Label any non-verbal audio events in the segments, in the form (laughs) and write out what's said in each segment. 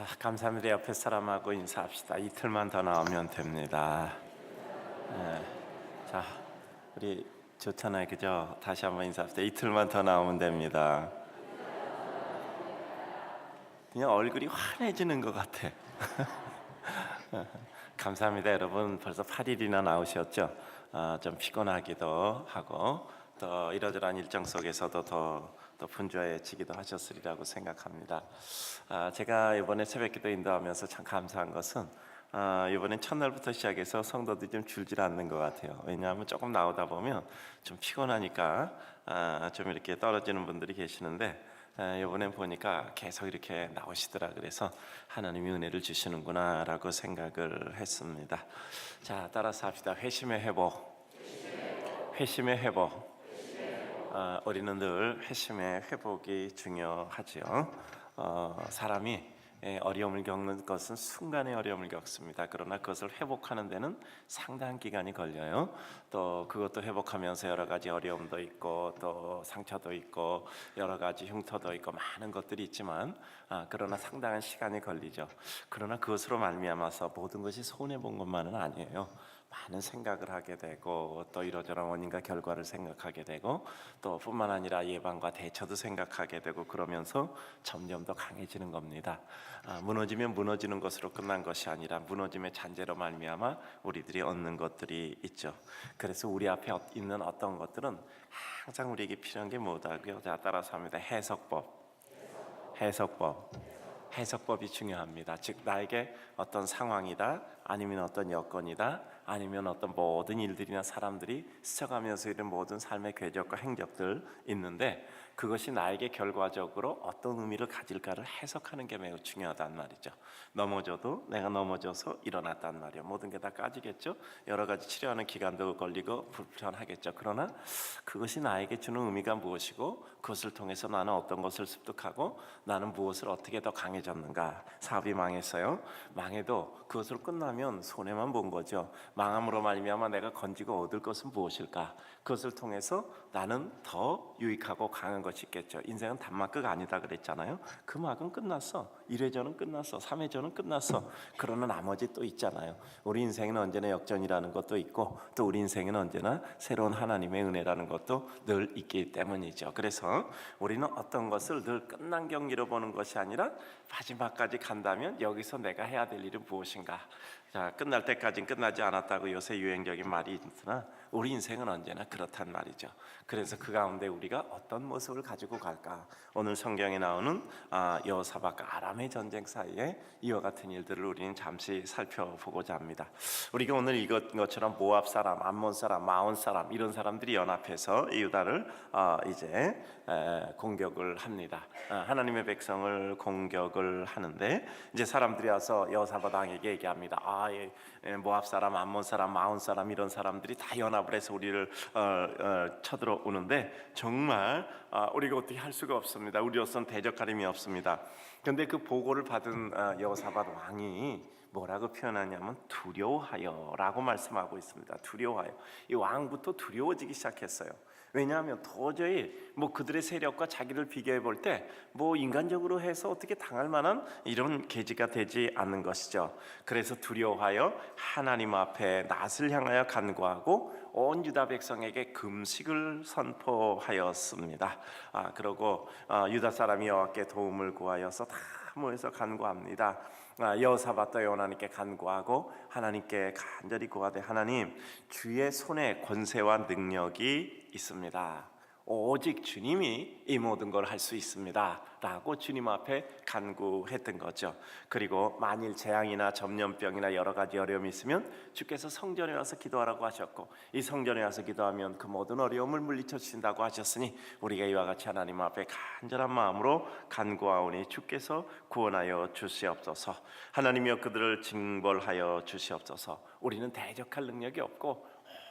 아, 감사합니다. 옆에 사람하고 인사합시다. 이틀만 더 나오면 됩니다. 네. 자, 우리 좋잖아요, 그죠? 다시 한번 인사합시다. 이틀만 더 나오면 됩니다. 그냥 얼굴이 환해지는 것 같아. (laughs) 감사합니다, 여러분. 벌써 8일이나 나오셨죠? 아, 좀 피곤하기도 하고 또 이러저러한 일정 속에서도 더, 더 분주해지기도 하셨으리라고 생각합니다. 아, 제가 이번에 새벽기도 인도하면서 참 감사한 것은 아, 이번엔 첫날부터 시작해서 성도들이 좀 줄질 않는 것 같아요. 왜냐하면 조금 나오다 보면 좀 피곤하니까 아, 좀 이렇게 떨어지는 분들이 계시는데 아, 이번엔 보니까 계속 이렇게 나오시더라 그래서 하나님이 은혜를 주시는구나라고 생각을 했습니다. 자, 따라서 합시다. 회심의 회복. 회심의 회복. 아, 우리는 늘 회심의 회복이 중요하지요. 어, 사람이 예, 어려움을 겪는 것은 순간의 어려움을 겪습니다. 그러나 그것을 회복하는 데는 상당한 기간이 걸려요. 또 그것도 회복하면서 여러 가지 어려움도 있고 또 상처도 있고 여러 가지 흉터도 있고 많은 것들이 있지만 아, 그러나 상당한 시간이 걸리죠. 그러나 그것으로 말미암아서 모든 것이 손해 본 것만은 아니에요. 많은 생각을 하게 되고 또 이러저런 원인과 결과를 생각하게 되고 또 뿐만 아니라 예방과 대처도 생각하게 되고 그러면서 점점 더 강해지는 겁니다. 아, 무너지면 무너지는 것으로 끝난 것이 아니라 무너짐의 잔재로 말미암아 우리들이 얻는 것들이 있죠. 그래서 우리 앞에 어- 있는 어떤 것들은 항상 우리에게 필요한 게 뭐다고요? 자 따라서 합니다. 해석법. 해석법. 해석법이 중요합니다. 즉 나에게 어떤 상황이다, 아니면 어떤 여건이다, 아니면 어떤 모든 일들이나 사람들이 스쳐가면서 이런 모든 삶의 궤적과 행적들 있는데 그것이 나에게 결과적으로 어떤 의미를 가질까를 해석하는 게 매우 중요하단 말이죠. 넘어져도 내가 넘어져서 일어났단 말이에요. 모든 게 다 까지겠죠. 여러 가지 치료하는 기간도 걸리고 불편하겠죠. 그러나 그것이 나에게 주는 의미가 무엇이고 그것을 통해서 나는 어떤 것을 습득하고 나는 무엇을 어떻게 더 강해졌는가. 사업이 망했어요. 망해도 그것으로 끝나면 손해만 본 거죠. 망함으로 말미암아 내가 건지고 얻을 것은 무엇일까? 그것을 통해서 나는 더 유익하고 강한 것이 있겠죠. 인생은 단막극 아니다 그랬잖아요. 그 막은 끝났어. 1회전은 끝났어. 3회전은 끝났어. 그러나 나머지 또 있잖아요. 우리 인생은 언제나 역전이라는 것도 있고 또 우리 인생은 언제나 새로운 하나님의 은혜라는 것도 늘 있기 때문이죠. 그래서 우리는 어떤 것을 늘 끝난 경기로 보는 것이 아니라 마지막까지 간다면 여기서 내가 해야 될 일은 무엇인가? 자, 끝날 때까지는 끝나지 않았다고 요새 유행적인 말이 있으나 우리 인생은 언제나 그렇단 말이죠. 그래서 그 가운데 우리가 어떤 모습을 가지고 갈까? 오늘 성경에 나오는 아, 여호사박과 아람의 전쟁 사이에 이와 같은 일들을 우리는 잠시 살펴보고자 합니다. 우리가 오늘 이것 것처럼 모압 사람, 암몬 사람, 마온 사람 이런 사람들이 연합해서 이 유다를 아, 이제 에, 공격을 합니다. 아, 하나님의 백성을 공격을 하는데 이제 사람들이 와서 여호사박 왕에게 얘기합니다. 아, 예, 예, 모압 사람, 암몬 사람, 마온 사람 이런 사람들이 다 연합을 해서 우리를 어, 어, 쳐들어오는데 정말 아, 우리가 어떻게 할 수가 없습니다. 우리로서는 대적할 힘이 없습니다. 그런데 그 보고를 받은 어, 여호사밧 왕이 뭐라고 표현하냐면 두려워하여라고 말씀하고 있습니다. 두려워하여. 이 왕부터 두려워지기 시작했어요. 왜냐하면 도저히 뭐 그들의 세력과 자기를 비교해 볼 때 뭐 인간적으로 해서 어떻게 당할 만한 이런 계지가 되지 않는 것이죠. 그래서 두려워하여 하나님 앞에 낯을 향하여 간구하고 온 유다 백성에게 금식을 선포하였습니다. 아 그러고 어, 유다 사람이 여호와께 도움을 구하여서 다 모여서 간구합니다. 아, 여호사밧도 여호와님께 간구하고 하나님께 간절히 구하되 하나님 주의 손에 권세와 능력이 있습니다. 오직 주님이 이 모든 걸 할 수 있습니다. 라고 주님 앞에 간구했던 거죠. 그리고 만일 재앙이나 전염병이나 여러 가지 어려움이 있으면 주께서 성전에 와서 기도하라고 하셨고 이 성전에 와서 기도하면 그 모든 어려움을 물리쳐 주신다고 하셨으니 우리가 이와 같이 하나님 앞에 간절한 마음으로 간구하오니 주께서 구원하여 주시옵소서. 하나님이여 그들을 징벌하여 주시옵소서. 우리는 대적할 능력이 없고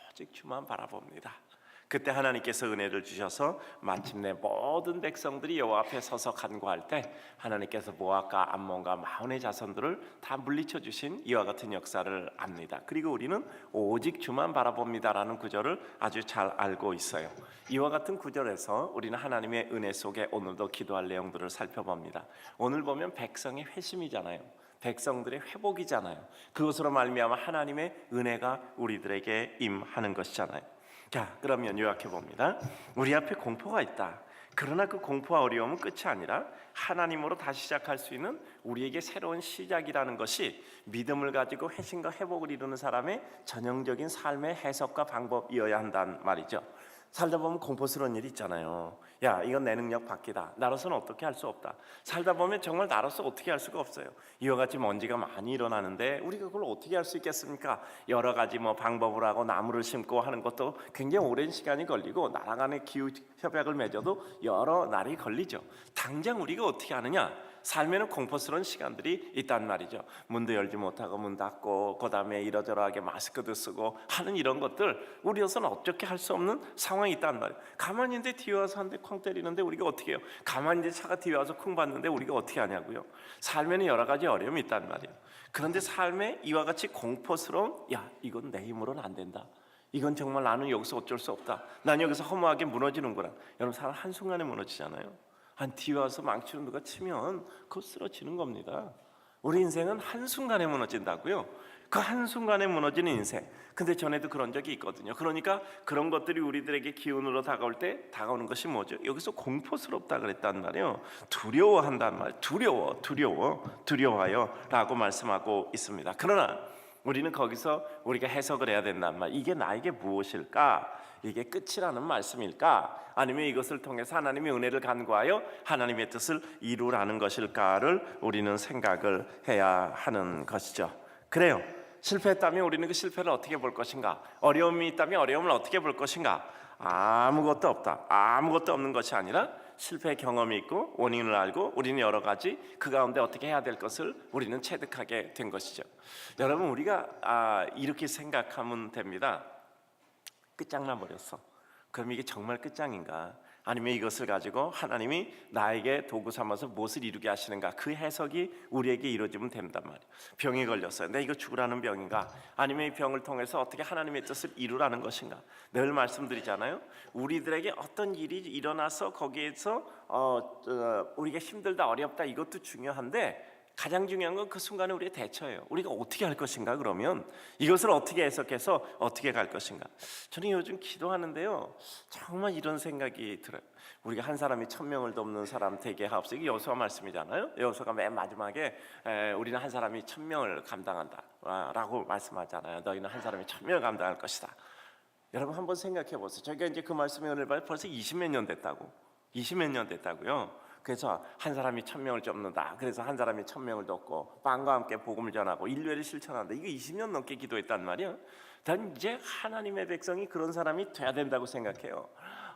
오직 주만 바라봅니다. 그때 하나님께서 은혜를 주셔서 마침내 모든 백성들이 여호와 앞에 서서 간구할 때 하나님께서 모압과 암몬과 마온의 자손들을 다 물리쳐 주신 이와 같은 역사를 압니다. 그리고 우리는 오직 주만 바라봅니다라는 구절을 아주 잘 알고 있어요. 이와 같은 구절에서 우리는 하나님의 은혜 속에 오늘도 기도할 내용들을 살펴봅니다. 오늘 보면 백성의 회심이잖아요. 백성들의 회복이잖아요. 그것으로 말미암아 하나님의 은혜가 우리들에게 임하는 것이잖아요. 자, 그러면 요약해 봅니다. 우리 앞에 공포가 있다. 그러나 그 공포와 어려움은 끝이 아니라 하나님으로 다시 시작할 수 있는 우리에게 새로운 시작이라는 것이 믿음을 가지고 회심과 회복을 이루는 사람의 전형적인 삶의 해석과 방법이어야 한다는 말이죠. 살다 보면 공포스러운 일이 있잖아요. 야, 이건 내 능력 밖이다. 나로서는 어떻게 할 수 없다. 살다 보면 정말 나로서 어떻게 할 수가 없어요. 이와 같이 먼지가 많이 일어나는데 우리가 그걸 어떻게 할 수 있겠습니까? 여러 가지 뭐 방법을 하고 나무를 심고 하는 것도 굉장히 오랜 시간이 걸리고 나라 간의 기후 협약을 맺어도 여러 날이 걸리죠. 당장 우리가 어떻게 하느냐? 삶에는 공포스러운 시간들이 있단 말이죠. 문도 열지 못하고 문 닫고 그다음에 이러저러하게 마스크도 쓰고 하는 이런 것들 우리로서는 어떻게 할 수 없는 상황이 있단 말이에요. 가만히 있는데 뒤에 와서 한 대 쾅 때리는데 우리가 어떻게 해요? 가만히 있는데 차가 뒤에 와서 쿵 받는데 우리가 어떻게 하냐고요? 삶에는 여러 가지 어려움이 있단 말이에요. 그런데 삶에 이와 같이 공포스러운 야 이건 내 힘으로는 안 된다. 이건 정말 나는 여기서 어쩔 수 없다. 난 여기서 허무하게 무너지는구나. 여러분 사람 한 순간에 무너지잖아요. 한 뒤에 와서 망치로 누가 치면 그거 쓰러지는 겁니다. 우리 인생은 한순간에 무너진다고요. 그 한순간에 무너지는 인생. 근데 전에도 그런 적이 있거든요. 그러니까 그런 것들이 우리들에게 기운으로 다가올 때 다가오는 것이 뭐죠? 여기서 공포스럽다 그랬단 말이에요. 두려워한단 말. 두려워, 두려워, 두려워요. 라고 말씀하고 있습니다. 그러나 우리는 거기서 우리가 해석을 해야 된단 말. 이게 나에게 무엇일까? 이게 끝이라는 말씀일까? 아니면 이것을 통해서 하나님의 은혜를 간구하여 하나님의 뜻을 이루라는 것일까를 우리는 생각을 해야 하는 것이죠. 그래요. 실패했다면 우리는 그 실패를 어떻게 볼 것인가? 어려움이 있다면 어려움을 어떻게 볼 것인가? 아무것도 없다. 아무것도 없는 것이 아니라 실패 경험이 있고 원인을 알고 우리는 여러 가지 그 가운데 어떻게 해야 될 것을 우리는 체득하게 된 것이죠. 여러분 우리가 아, 이렇게 생각하면 됩니다. 끝장나 버렸어. 그럼 이게 정말 끝장인가? 아니면 이것을 가지고 하나님이 나에게 도구 삼아서 무엇을 이루게 하시는가? 그 해석이 우리에게 이루어지면 된단 말이에요. 병이 걸렸어요. 내 이거 죽으라는 병인가? 아니면 이 병을 통해서 어떻게 하나님의 뜻을 이루라는 것인가? 늘 말씀드리잖아요. 우리들에게 어떤 일이 일어나서 거기에서 어, 어, 우리가 힘들다 어렵다 이것도 중요한데 가장 중요한 건 그 순간에 우리의 대처예요. 우리가 어떻게 할 것인가 그러면 이것을 어떻게 해석해서 어떻게 갈 것인가. 저는 요즘 기도하는데요. 정말 이런 생각이 들어요. 우리가 한 사람이 천 명을 돕는 사람 되게 하옵소. 이게 여호수아 말씀이잖아요. 여호수아가 맨 마지막에 에, 우리는 한 사람이 천 명을 감당한다라고 말씀하잖아요. 너희는 한 사람이 천 명을 감당할 것이다. 여러분 한번 생각해 보세요. 저희가 이제 그 은혜를 받아 벌써 20몇 년 됐다고. 20몇 년 됐다고요. 그래서 한 사람이 천 명을 돕는다. 그래서 한 사람이 천 명을 돕고 빵과 함께 복음을 전하고 인류를 실천한다. 이거 20년 넘게 기도했단 말이야. 난 이제 하나님의 백성이 그런 사람이 돼야 된다고 생각해요.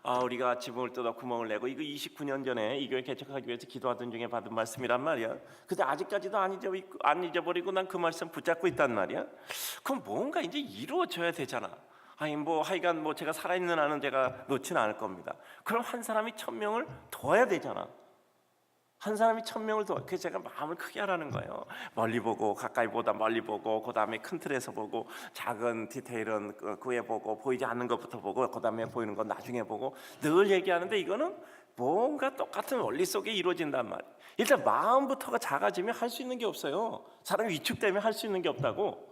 아, 우리가 지붕을 뜯어 구멍을 내고 이거 29년 전에 이 교회 개척하기 위해서 기도하던 중에 받은 말씀이란 말이야. 근데 아직까지도 안 잊어버리고 안 잊어버리고 난 그 말씀 붙잡고 있단 말이야. 그럼 뭔가 이제 이루어져야 되잖아. 아니 뭐 하여간 뭐 제가 살아있는 한은 제가 놓지는 않을 겁니다. 그럼 한 사람이 천 명을 도와야 되잖아. 한 사람이 천 명을 도와. 그래서 제가 마음을 크게 하라는 거예요. 멀리 보고 가까이 보다 멀리 보고 그 다음에 큰 틀에서 보고 작은 디테일은 그- 구해 보고 보이지 않는 것부터 보고 그 다음에 보이는 건 나중에 보고 늘 얘기하는데 이거는 뭔가 똑같은 원리 속에 이루어진단 말이에요. 일단 마음부터가 작아지면 할 수 있는 게 없어요. 사람이 위축되면 할 수 있는 게 없다고.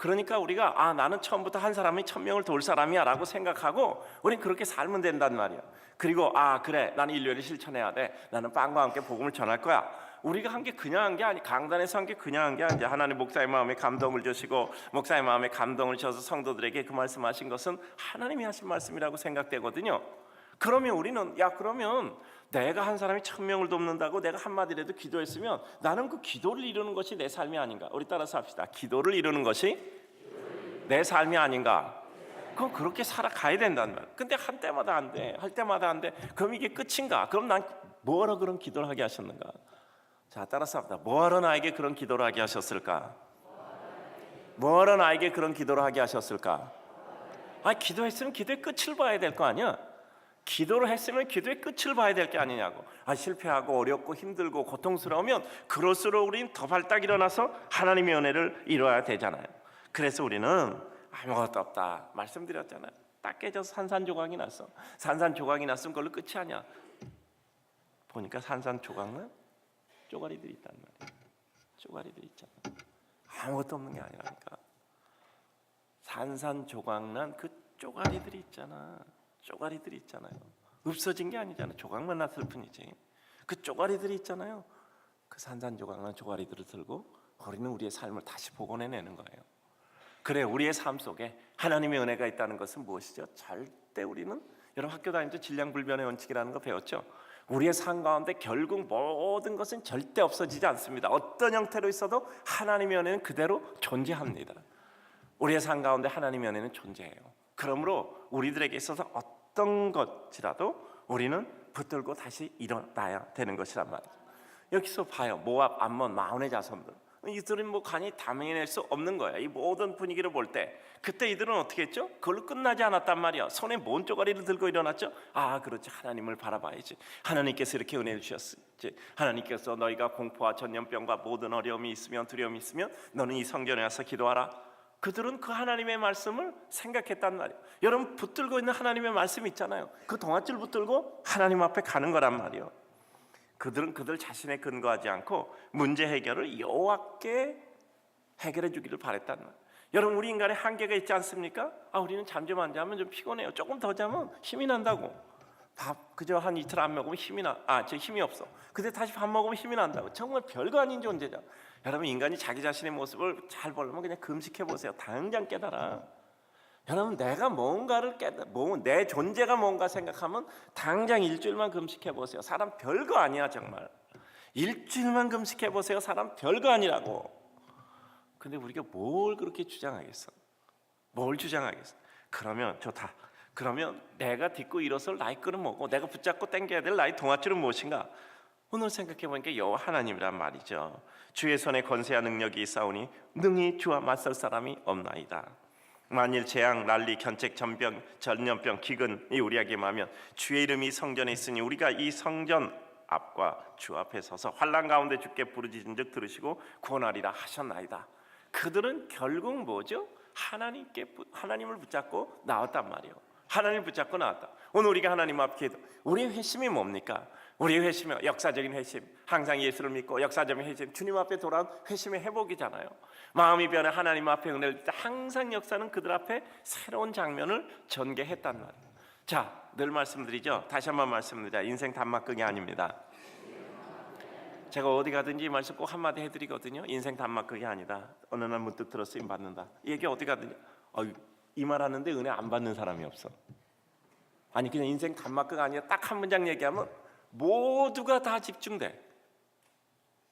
그러니까 우리가 아 나는 처음부터 한 사람이 천 명을 도울 사람이야라고 생각하고 우린 그렇게 살면 된단 말이야. 그리고 아 그래 나는 인류를 실천해야 돼. 나는 빵과 함께 복음을 전할 거야. 우리가 한 게 그냥 한 게 아니 강단에서 한 게 그냥 한 게 아니야. 하나님 목사의 마음에 감동을 주시고 목사의 마음에 감동을 주셔서 성도들에게 그 말씀하신 것은 하나님이 하신 말씀이라고 생각되거든요. 그러면 우리는 야 그러면 내가 한 사람이 천 명을 돕는다고 내가 한 마디라도 기도했으면 나는 그 기도를 이루는 것이 내 삶이 아닌가? 우리 따라서 합시다. 기도를 이루는 것이 내 삶이 아닌가? 그럼 그렇게 살아가야 된다는 말. 근데 한 때마다 안 돼. 할 때마다 안 돼. 그럼 이게 끝인가? 그럼 난 뭐하러 그런 기도를 하게 하셨는가? 자, 따라서 합니다. 뭐하러 나에게 그런 기도를 하게 하셨을까? 뭐하러 나에게 그런 기도를 하게 하셨을까? 아 기도했으면 기도의 끝을 봐야 될 거 아니야. 기도를 했으면 기도의 끝을 봐야 될 게 아니냐고. 아 실패하고 어렵고 힘들고 고통스러우면 그럴수록 우리는 더 발딱 일어나서 하나님의 은혜를 이뤄야 되잖아요. 그래서 우리는 아무것도 없다 말씀드렸잖아요. 딱 깨져서 산산조각이 났어. 산산조각이 났으면 그걸로 끝이 아니야. 보니까 산산조각은 쪼가리들이 있단 말이야. 쪼가리들 있잖아. 아무것도 없는 게 아니라니까. 산산조각난 그 쪼가리들이 있잖아. 쪼가리들이 있잖아요. 없어진 게 아니잖아. 조각만 났을 뿐이지. 그 쪼가리들이 있잖아요. 그 산산조각난 쪼가리들을 들고 우리는 우리의 삶을 다시 복원해내는 거예요. 그래 우리의 삶 속에 하나님의 은혜가 있다는 것은 무엇이죠? 절대 우리는 여러분 학교 다닐 때 질량불변의 원칙이라는 거 배웠죠? 우리의 삶 가운데 결국 모든 것은 절대 없어지지 않습니다. 어떤 형태로 있어도 하나님의 은혜는 그대로 존재합니다. 우리의 삶 가운데 하나님의 은혜는 존재해요. 그러므로 우리들에게 있어서 어떤 것이라도 우리는 붙들고 다시 일어나야 되는 것이란 말이죠. 여기서 봐요. 모압, 암몬, 마온의 자손들. 이들은 뭐 간이 담해낼 수 없는 거야. 이 모든 분위기를 볼 때 그때 이들은 어떻게 했죠? 그걸로 끝나지 않았단 말이야. 손에 뭔 쪼가리를 들고 일어났죠? 아, 그렇지. 하나님을 바라봐야지. 하나님께서 이렇게 은혜를 주셨지. 하나님께서 너희가 공포와 전염병과 모든 어려움이 있으면 두려움이 있으면 너는 이 성전에 와서 기도하라. 그들은 그 하나님의 말씀을 생각했단 말이에요. 여러분 붙들고 있는 하나님의 말씀 있잖아요. 그 동아줄 붙들고 하나님 앞에 가는 거란 말이에요. 그들은 그들 자신에 근거하지 않고 문제 해결을 여호와께 해결해 주기를 바랬단 말이에요. 여러분 우리 인간의 한계가 있지 않습니까? 아 우리는 잠 좀 안 자면 좀 피곤해요. 조금 더 자면 힘이 난다고. 밥 그저 한 이틀 안 먹으면 힘이 나. 아, 저 힘이 없어. 근데 다시 밥 먹으면 힘이 난다고. 정말 별거 아닌 존재죠. 여러분 인간이 자기 자신의 모습을 잘 보려면 그냥 금식해 보세요. 당장 깨달아. 여러분 내가 뭔가를 깨달, 뭐내 존재가 뭔가 생각하면 당장 일주일만 금식해 보세요. 사람 별거 아니야 정말. 일주일만 금식해 보세요. 사람 별거 아니라고. 근데 우리가 뭘 그렇게 주장하겠어? 뭘 주장하겠어? 그러면 좋다. 그러면 내가 딛고 일어설 나의 끈은 뭐고 내가 붙잡고 당겨야 될 나의 동아줄은 무엇인가? 오늘 생각해 보니까 여호와 하나님이란 말이죠. 주의 손에 권세와 능력이 있사오니 능히 주와 맞설 사람이 없나이다. 만일 재앙, 난리, 견책, 전병, 전염병, 기근이 우리에게 임하면 주의 이름이 성전에 있으니 우리가 이 성전 앞과 주 앞에 서서 환란 가운데 주께 부르짖은즉 들으시고 구원하리라 하셨나이다. 그들은 결국 뭐죠? 하나님께 부- 하나님을 붙잡고 나왔단 말이에요. 하나님 붙잡고 나왔다. 오늘 우리가 하나님 앞에. 우리의 회심이 뭡니까? 우리의 회심이 역사적인 회심. 항상 예수를 믿고 역사적인 회심. 주님 앞에 돌아온 회심의 회복이잖아요. 마음이 변해 하나님 앞에 은혜를 줄때 항상 역사는 그들 앞에 새로운 장면을 전개했단 말이에요. 자, 늘 말씀드리죠. 다시 한번 말씀드리자. 인생 단막극이 아닙니다. 제가 어디 가든지 이 말씀 꼭 한마디 해드리거든요. 인생 단막극이 아니다. 어느 날 문득 들어 쓰임 받는다. 이 얘기 어디 가든지 이말 하는데 은혜 안 받는 사람이 없어. 아니 그냥 인생 단막극 아니야. 딱한 문장 얘기하면 모두가 다 집중돼.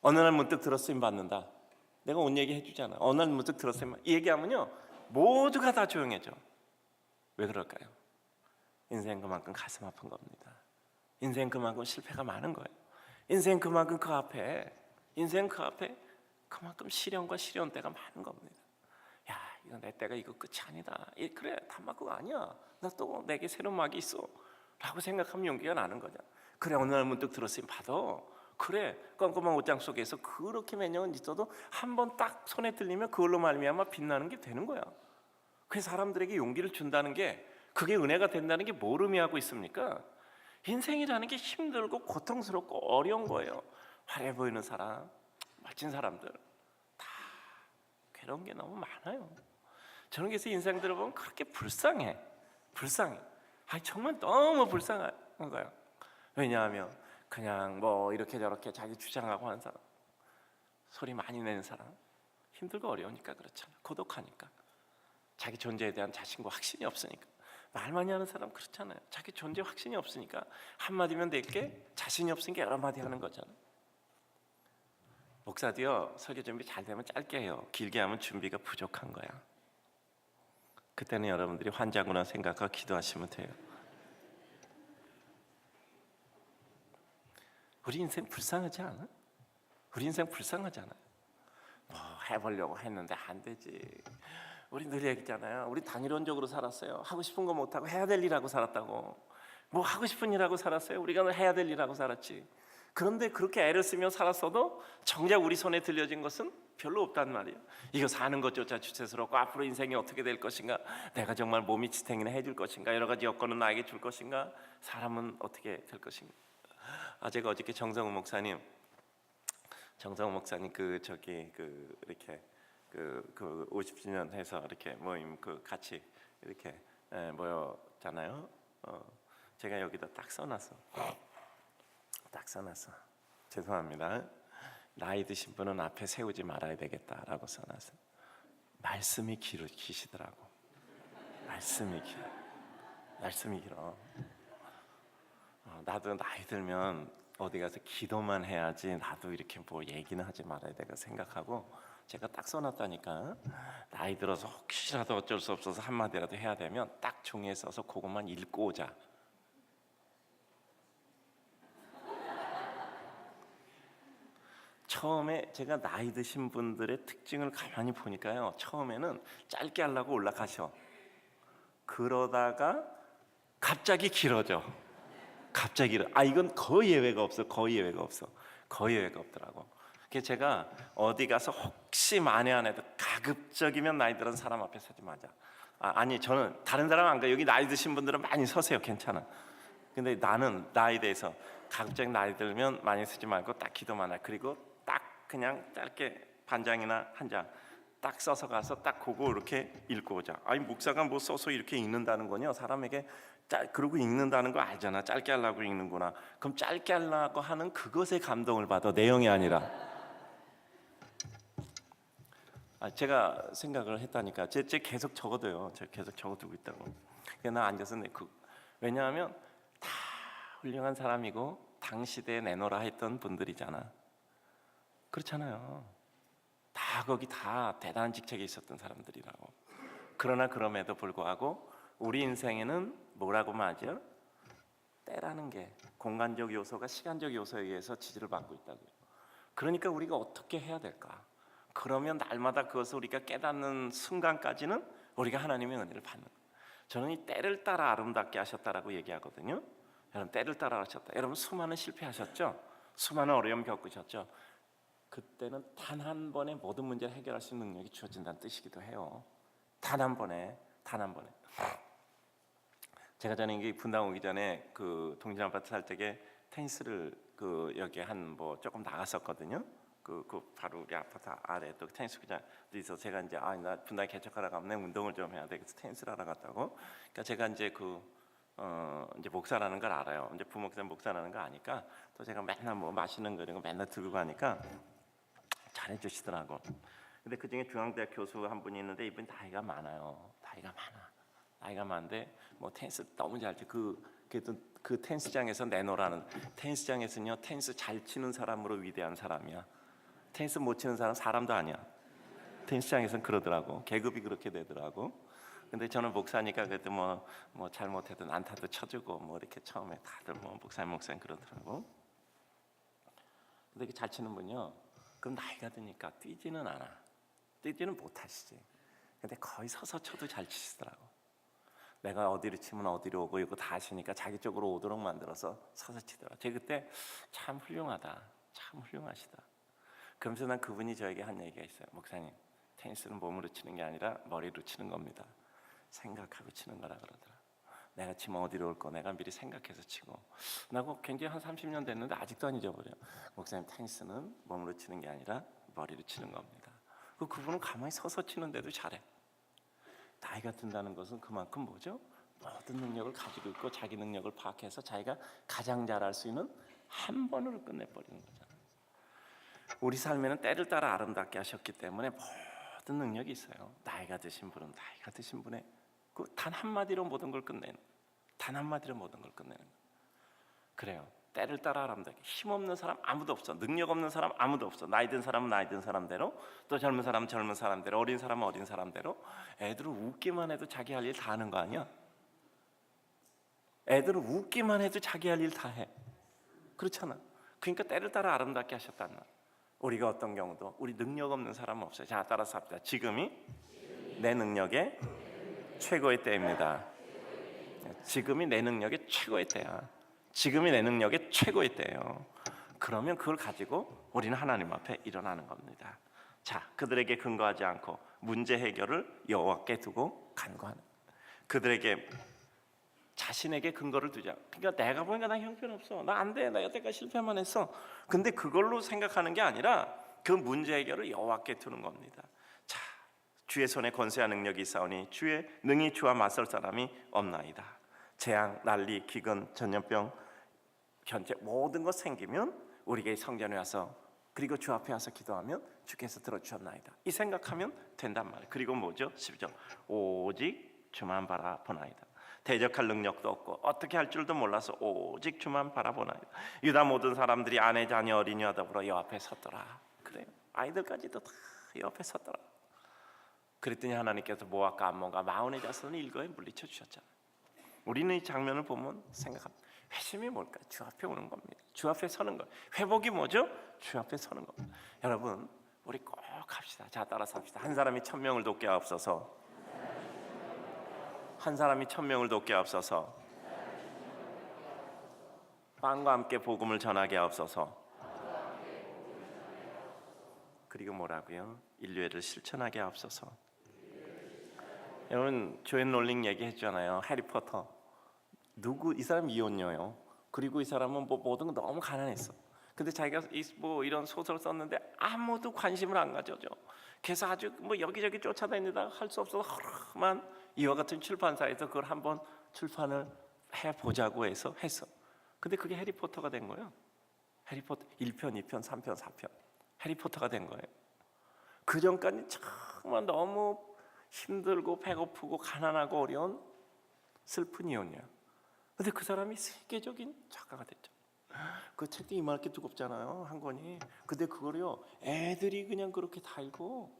어느 날 문득 쓰임 받는다. 내가 온 얘기 해주잖아. 어느 날 문득 쓰임 이 얘기하면요 모두가 다 조용해져. 왜 그럴까요? 인생 그만큼 가슴 아픈 겁니다. 인생 그만큼 실패가 많은 거예요. 인생 그만큼 그 앞에 인생 그 앞에 그만큼 시련과 시련 때가 많은 겁니다. 야 이거 내 때가 이거 끝이 아니다. 이, 그래 단막국 아니야. 나 또 내게 새로운 막이 있어.라고 생각하면 용기가 나는 거죠. 그래 어느 날 문득 들었으면 받아. 그래 껌껌한 옷장 속에서 그렇게 몇 년은 있어도 한 번 딱 손에 들리면 그걸로 말미암아 빛나는 게 되는 거야. 그 사람들에게 용기를 준다는 게 그게 은혜가 된다는 게 뭘 의미하고 있습니까? 인생이라는 게 힘들고 고통스럽고 어려운 거예요. 화려해 보이는 사람, 멋진 사람들 다 괴로운 게 너무 많아요. 저는 그래서 인생 들어보면 그렇게 불쌍해, 불쌍해. 아 정말 너무 불쌍한 거예요. 왜냐하면 그냥 뭐 이렇게 저렇게 자기 주장하고 하는 사람, 소리 많이 내는 사람, 힘들고 어려우니까 그렇잖아. 고독하니까. 자기 존재에 대한 자신과 확신이 없으니까 말 많이 하는 사람 그렇잖아요. 자기 존재 확신이 없으니까 한 마디면 될 게 자신이 없으니까 여러 마디 하는 거잖아요. 목사도요 설교 준비 잘 되면 짧게 해요. 길게 하면 준비가 부족한 거야. 그때는 여러분들이 환자구나 생각하고 기도하시면 돼요. 우리 인생 불쌍하지 않아? 우리 인생 불쌍하지 않아요? 뭐 해보려고 했는데 안 되지. 우리 늘 얘기잖아요. 우리 단일원적으로 살았어요. 하고 싶은 거 못하고 해야 될 일하고 살았다고. 뭐 하고 싶은 일하고 살았어요. 우리가 늘 해야 될 일하고 살았지. 그런데 그렇게 애를 쓰며 살았어도 정작 우리 손에 들려진 것은 별로 없단 말이에요. 이거 사는 것조차 주체스럽고 앞으로 인생이 어떻게 될 것인가, 내가 정말 몸이 지탱이나 해줄 것인가, 여러 가지 여건은 나에게 줄 것인가, 사람은 어떻게 될 것인가. 아 제가 어저께 정성우 목사님, 정성우 목사님 그 저기 그 이렇게 그, 그 50주년 해서 이렇게 모임 그 같이 이렇게 예, 모였잖아요. 어, 제가 여기다 딱 써놨어. 딱 써놨어. 죄송합니다. 나이 드신 분은 앞에 세우지 말아야 되겠다라고 써놨어. 말씀이 길어 기시더라고. 말씀이 길어. 말씀이 길어. 어, 나도 나이 들면 어디 가서 기도만 해야지 나도 이렇게 뭐 얘기는 하지 말아야 되가 생각하고 제가 딱 써놨다니까. 나이 들어서 혹시라도 어쩔 수 없어서 한마디라도 해야 되면 딱 종이에 써서 그것만 읽고 오자. 처음에 제가 나이 드신 분들의 특징을 가만히 보니까요. 처음에는 짧게 하려고 올라가셔. 그러다가 갑자기 길어져 갑자기. 아 이건 거의 예외가 없어 거의 예외가 없어. 거의 예외가 없더라고. 그래서 제가 어디 가서 혹시 만에 안 해도 가급적이면 나이 들은 사람 앞에 서지 마자. 아, 아니 저는 다른 사람 안 가. 여기 나이 드신 분들은 많이 서세요 괜찮아. 근데 나는 나에 대해서 가급적 나이 들면 많이 쓰지 말고 딱 기도만 해. 그리고 딱 그냥 짧게 반장이나 한 장 딱 써서 가서 딱 그거 이렇게 읽고 오자. 아니 목사가 뭐 써서 이렇게 읽는다는 거냐? 사람에게 짧 그러고 읽는다는 거 알잖아. 짧게 하려고 읽는구나. 그럼 짧게 하려고 하는 그것에 감동을 받아. 내용이 아니라. 아, 제가 생각을 했다니까. 제, 제 계속 적어둬요. 제가 계속 적어두고 있다고. 나 앉아서 내 그, 왜냐하면 다 훌륭한 사람이고 당시대에 내놓으라 했던 분들이잖아. 그렇잖아요. 다 거기 다 대단한 직책에 있었던 사람들이라고. 그러나 그럼에도 불구하고 우리 인생에는 뭐라고 말하죠? 때라는 게 공간적 요소가 시간적 요소에 의해서 지지를 받고 있다고요 그러니까 우리가 어떻게 해야 될까? 그러면 날마다 그것을 우리가 깨닫는 순간까지는 우리가 하나님의 은혜를 받는. 저는 이 때를 따라 아름답게 하셨다라고 얘기하거든요. 여러분 때를 따라 하셨다. 여러분 수많은 실패하셨죠? 수많은 어려움 겪으셨죠? 그때는 단 한 번에 모든 문제를 해결할 수 있는 능력이 주어진다는 뜻이기도 해요. 단 한 번에, 단 한 번에. 제가 전에 이게 분당 오기 전에 그 동진 아파트 살 때에 테니스를 그 여기 한 뭐 조금 나갔었거든요. 그, 그 바로 우리 아파트 아래 또 테니스 구장도 있어 서 제가 이제 아나 분당 개척하러 가면 운동을 좀 해야 되겠어 테니스를 하러 갔다고. 그러니까 제가 이제 그 어, 이제 목사라는 걸 알아요. 이제 부목사 목사라는 거 아니까 또 제가 맨날 뭐 맛있는 거 이런 거 맨날 들고 가니까 잘해 주시더라고. 근데 그 중에 중앙대학 교수 한 분이 있는데 이분 나이가 많아요. 나이가 많아. 나이가 많은데 뭐 테니스 너무 잘 치. 그 그래도 그 테니스장에서 내놓으라는 테니스장에서는요 테니스 잘 치는 사람으로 위대한 사람이야. 테니스 못 치는 사람 사람도 아니야. 테니스장에서는 그러더라고. 계급이 그렇게 되더라고. 근데 저는 목사니까 그래도 뭐, 뭐 잘못해도 난타도 쳐주고 뭐 이렇게 처음에 다들 뭐 목사님 목사님 그러더라고. 근데 이게 잘 치는 분요. 그럼 나이가 드니까 뛰지는 않아. 뛰지는 못하시지. 근데 거의 서서 쳐도 잘 치시더라고. 내가 어디로 치면 어디로 오고 이거 다 아시니까 자기 쪽으로 오도록 만들어서 서서 치더라. 제가 그때 참 훌륭하다. 참 훌륭하시다. 그러면서 난 그분이 저에게 한 얘기가 있어요. 목사님, 테니스는 몸으로 치는 게 아니라 머리로 치는 겁니다. 생각하고 치는 거라 그러더라. 내가 치면 어디로 올 거 내가 미리 생각해서 치고 나고 굉장히 한 30년 됐는데 아직도 안 잊어버려. 목사님 테니스는 몸으로 치는 게 아니라 머리로 치는 겁니다. 그 그분은 가만히 서서 치는데도 잘해. 나이가 든다는 것은 그만큼 뭐죠? 모든 능력을 가지고 있고 자기 능력을 파악해서 자기가 가장 잘할 수 있는 한 번으로 끝내버리는 거잖아요. 우리 삶에는 때를 따라 아름답게 하셨기 때문에 모든 능력이 있어요. 나이가 드신 분은 나이가 드신 분의 그 단 한마디로 모든 걸 끝내는 단 한마디로 모든 걸 끝내는 거. 그래요. 때를 따라 아름답게 힘없는 사람 아무도 없어. 능력 없는 사람 아무도 없어. 나이 든 사람은 나이 든 사람대로 또 젊은 사람은 젊은 사람대로 어린 사람은 어린 사람대로 애들은 웃기만 해도 자기 할 일 다 하는 거 아니야? 애들은 웃기만 해도 자기 할 일 다 해. 그렇잖아. 그러니까 때를 따라 아름답게 하셨단 말. 우리가 어떤 경우도 우리 능력 없는 사람은 없어요. 자, 따라서 합니다. 지금이 내 능력의 최고의 때입니다. 지금이 내 능력의 최고의 때야. 지금이 내 능력의 최고의 때예요. 그러면 그걸 가지고 우리는 하나님 앞에 일어나는 겁니다. 자, 그들에게 근거하지 않고 문제 해결을 여호와께 두고 간구하는. 그들에게 자신에게 근거를 두자. 그러니까 내가 보니까 나 형편없어. 나 안 돼. 나 여태까지 실패만 했어. 근데 그걸로 생각하는 게 아니라 그 문제 해결을 여호와께 두는 겁니다. 자, 주의 손에 권세와 능력이 있사오니 주의 능히 주와 맞설 사람이 없나이다. 재앙, 난리, 기근, 전염병, 현재 모든 것 생기면 우리에게 성전에 와서 그리고 주 앞에 와서 기도하면 주께서 들어주셨나이다. 이 생각하면 된단 말이에요. 그리고 뭐죠? 10절 오직 주만 바라보나이다. 대적할 능력도 없고 어떻게 할 줄도 몰라서 오직 주만 바라보나이다. 유다 모든 사람들이 아내 자녀 어린이와 더불어 여 앞에 섰더라. 그래요. 아이들까지도 다 여 앞에 섰더라. 그랬더니 하나님께서 모압과 암몬과 마온의 자손을 일거에 물리쳐 주셨잖아요. 우리는 이 장면을 보면 생각합니다. 회심이 뭘까? 주 앞에 오는 겁니다. 주 앞에 서는 거. 회복이 뭐죠? 주 앞에 서는 겁니다. 여러분, 우리 꼭 합시다. 자, 따라서 합시다. 한 사람이 천 명을 돕게 하옵소서. 한 사람이 천 명을 돕게 하옵소서. 빵과 함께 복음을 전하게 하옵소서. 그리고 뭐라고요? 인류애를 실천하게 하옵소서. 여러분 조앤 롤링 얘기했잖아요. 해리포터 누구 이 사람 이혼녀요. 그리고 이 사람은 뭐 모든 거 너무 가난했어. 근데 자기가 이, 뭐 이런 소설을 썼는데 아무도 관심을 안 가져줘. 그래서 아주 뭐 여기저기 쫓아다니다 할수 없어서 허름한 이와 같은 출판사에서 그걸 한번 출판을 해 보자고 해서 했어. 근데 그게 해리포터가 된 거예요. 해리포터 1편, 2편, 3편, 4편. 해리포터가 된 거예요. 그 전까지 정말 너무 힘들고 배고프고 가난하고 어려운 슬픈 이혼이야. 근데 그 사람이 세계적인 작가가 됐죠. 그 책도 이만하게 두껍잖아요 한 권이. 근데 그거를요 애들이 그냥 그렇게 다 읽고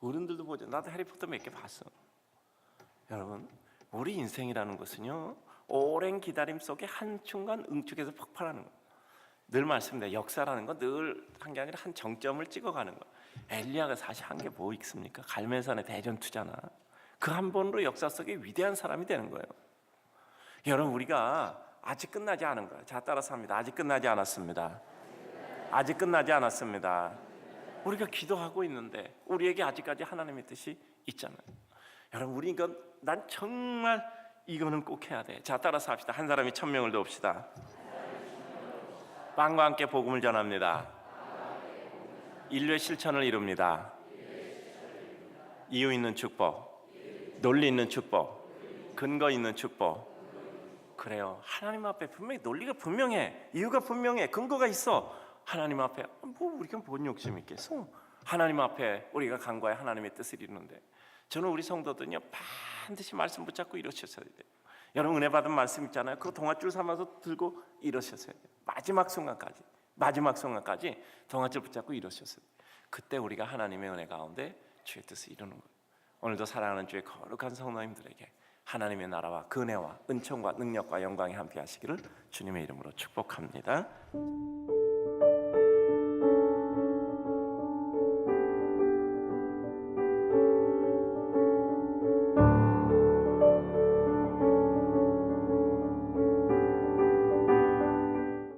어른들도 보죠. 나도 해리포터 몇 개 봤어. 여러분 우리 인생이라는 것은요 오랜 기다림 속에 한 순간 응축해서 폭발하는 거. 늘 말씀드려 역사라는 건 늘 한 게 아니라 한 정점을 찍어가는 거. 엘리야가 사실 한 게 뭐 있습니까? 갈멜산의 대전투잖아. 그 한 번으로 역사 속에 위대한 사람이 되는 거예요. 여러분 우리가 아직 끝나지 않은 거예요. 자 따라서 합니다. 아직 끝나지 않았습니다. 아직 끝나지 않았습니다. 우리가 기도하고 있는데 우리에게 아직까지 하나님의 뜻이 있잖아요. 여러분 우리 이건 난 정말 이거는 꼭 해야 돼. 자 따라서 합시다. 한 사람이 천 명을 돕시다. 빵과 함께 복음을 전합니다. 인류의 실천을 이룹니다. 이유 있는 축복, 논리 있는 축복, 근거 있는 축복. 그래요. 하나님 앞에 분명히 논리가 분명해, 이유가 분명해, 근거가 있어. 하나님 앞에 뭐 우리가 뭔 욕심 있겠어? 하나님 앞에 우리가 간과해 하나님의 뜻을 이루는데 저는 우리 성도들은요 반드시 말씀 붙잡고 이루셨어야 돼요. 여러분 은혜 받은 말씀 있잖아요. 그거 동아줄 삼아서 들고 이러셨어야 돼요. 마지막 순간까지 마지막 순간까지 동아줄 붙잡고 이러셨어요. 그때 우리가 하나님의 은혜 가운데 주의 뜻을 이루는 거예요. 오늘도 사랑하는 주의 거룩한 성도님들에게 하나님의 나라와 그 은혜와 은총과 능력과 영광이 함께 하시기를 주님의 이름으로 축복합니다.